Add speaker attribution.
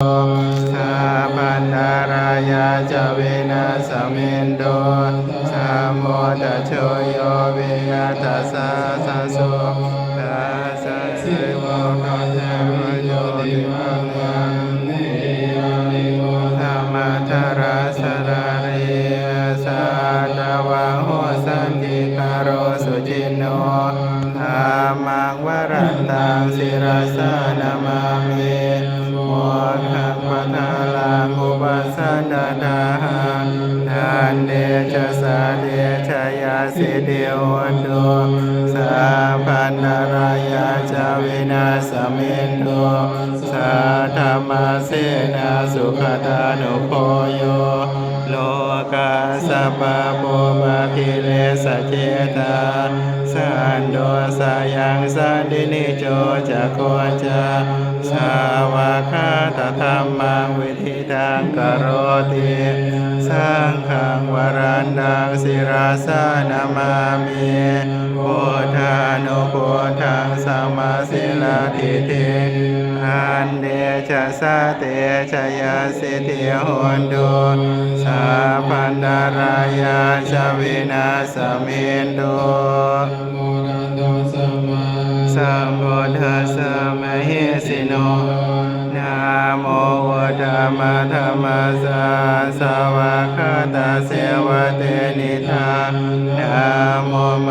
Speaker 1: สัพพันธารายาจเวนะสมเมนโดสัมโมตโชโยเวยตัสสะสะโสตัสสะสิโมกัจจมโยติมังยังนิยานิโมธรรมทาราสราริยสัตวะโหสันติคารโรสุจินโนธรรมังวรันตังศิรสานามามิ ปะทาลังอุปสันนาดาหังทานเดชะสาเดชะยาสิเดวันโดสัพพันารายาจาวินาสเมนโดสัทธรรมเสนาสุขตานุโพโยโล กาสัพพะโพปะคิเลสเจตาสันโดสายังสันดินิโจจะโกจาสาวาคาตธรรมังวิธิตังกโรติสังฆังวรันดังศิราสานามามิพุทธานุพุทธังสัมมาสิลาทิเทอันเด ชะสะเตชะยาสิทธิโหนตุสัพพันธารายาชวินาสเมนโดสัมพุทธัสสะมะเหสิโนนะโมวะธรรมธรรมสาสวะคาตาเสวะเตนิธานะโมมะ